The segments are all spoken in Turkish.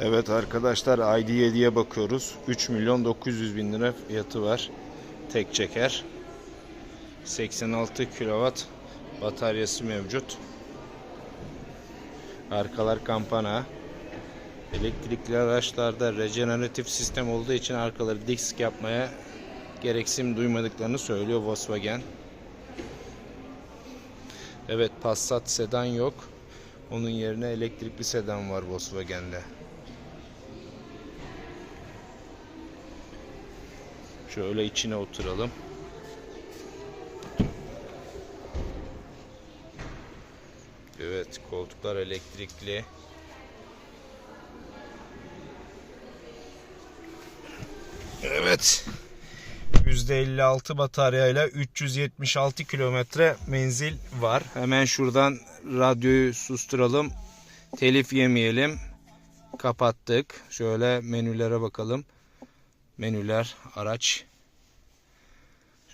Evet arkadaşlar ID7'ye bakıyoruz. 3 milyon 900 bin lira fiyatı var. Tek çeker. 86 kW bataryası mevcut. Arkalar kampana. Elektrikli araçlarda rejeneratif sistem olduğu için arkaları disk yapmaya gereksinim duymadıklarını söylüyor Volkswagen. Evet Passat sedan yok. Onun yerine elektrikli sedan var Volkswagen'de. Şöyle içine oturalım. Evet, koltuklar elektrikli. Evet. %56 bataryayla 376 kilometre menzil var. Hemen şuradan radyoyu susturalım. Telif yemeyelim. Kapattık. Şöyle menülere bakalım. Menüler, araç.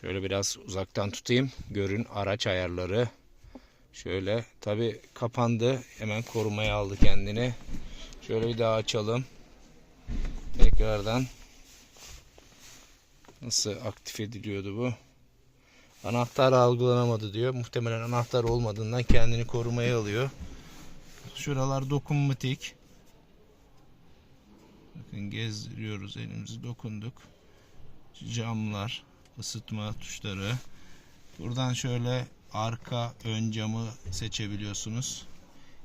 Şöyle biraz uzaktan tutayım. Görün araç ayarları. Şöyle tabi kapandı. Hemen korumaya aldı kendini. Şöyle bir daha açalım. Tekrardan. Nasıl aktif ediliyordu bu? Anahtar algılanamadı diyor. Muhtemelen anahtar olmadığından kendini korumaya alıyor. Şuralar dokunmatik. Bakın gezdiriyoruz elimizi dokunduk. Camlar, ısıtma tuşları. Buradan şöyle arka ön camı seçebiliyorsunuz.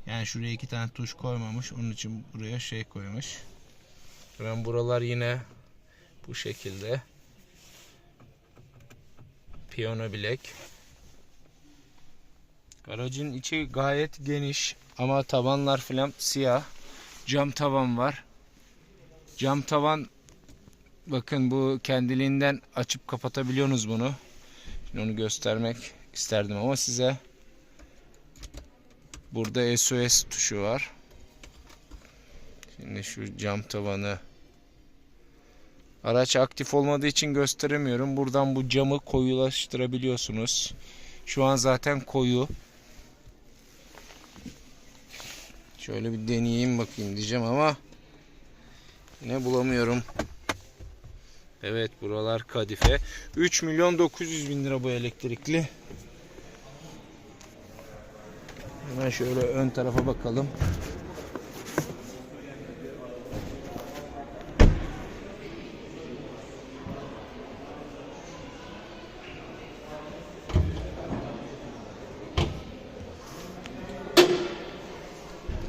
Yani şuraya iki tane tuş koymamış. Onun için buraya şey koymuş. Hemen buralar yine bu şekilde. Piyano bilek. Aracın içi gayet geniş ama tavanlar falan siyah. Cam tavan var. Cam tavan bakın bu kendiliğinden açıp kapatabiliyorsunuz bunu. Şimdi onu göstermek isterdim ama size burada SOS tuşu var. Şimdi şu cam tavanı Araç aktif olmadığı için gösteremiyorum. Buradan bu camı koyulaştırabiliyorsunuz. Şu an zaten koyu. Şöyle bir deneyeyim bakayım diyeceğim ama yine bulamıyorum. Evet buralar kadife. 3 milyon 900 bin lira bu elektrikli. Hemen şöyle ön tarafa bakalım.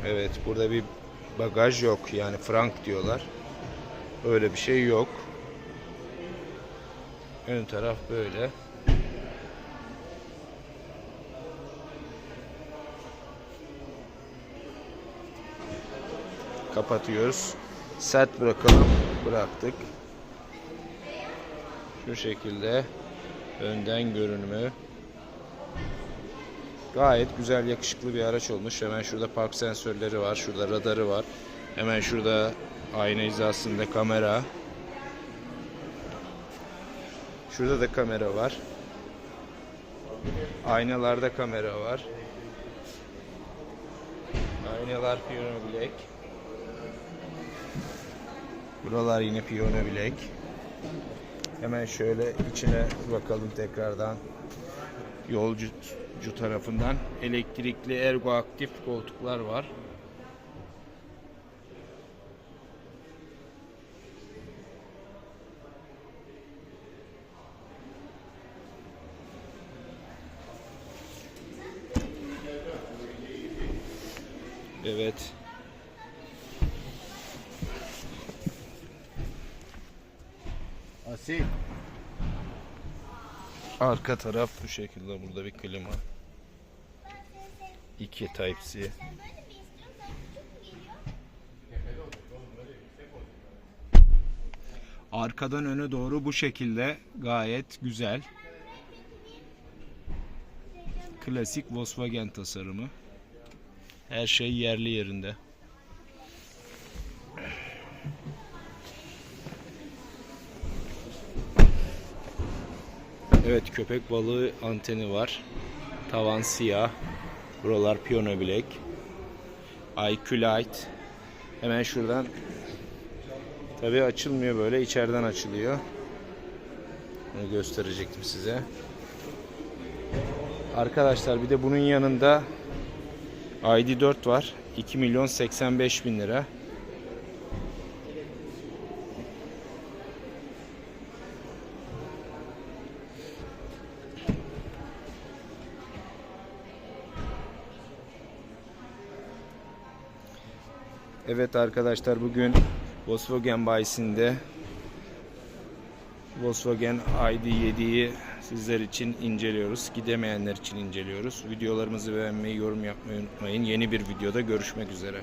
Evet burada bir bagaj yok yani frank diyorlar. Öyle bir şey yok. Ön taraf böyle. Kapatıyoruz. Sert bırakalım. Bıraktık. Şu şekilde önden görünümü. Gayet güzel yakışıklı bir araç olmuş. Hemen şurada park sensörleri var. Şurada radarı var. Hemen şurada ayna hizasında kamera. Şurada da kamera var. Aynalarda kamera var. Aynalar piyano bilek. Buralar yine piyano bilek. Hemen şöyle içine bakalım tekrardan. Yolcu Cu tarafından elektrikli ergo aktif koltuklar var. Evet. Asil. Arka taraf bu şekilde. Burada bir klima. İki Type-C. Arkadan öne doğru bu şekilde gayet güzel. Klasik Volkswagen tasarımı. Her şey yerli yerinde. Evet köpek balığı anteni var. Tavan siyah. Buralar piyano bilek. IQ Light. Hemen şuradan tabii açılmıyor böyle içeriden açılıyor. Onu gösterecektim size. Arkadaşlar bir de bunun yanında ID4 var. 2 milyon 85 bin lira. Evet arkadaşlar bugün Volkswagen bayisinde Volkswagen ID7'yi sizler için inceliyoruz. Gidemeyenler için inceliyoruz. Videolarımızı beğenmeyi, yorum yapmayı unutmayın. Yeni bir videoda görüşmek üzere.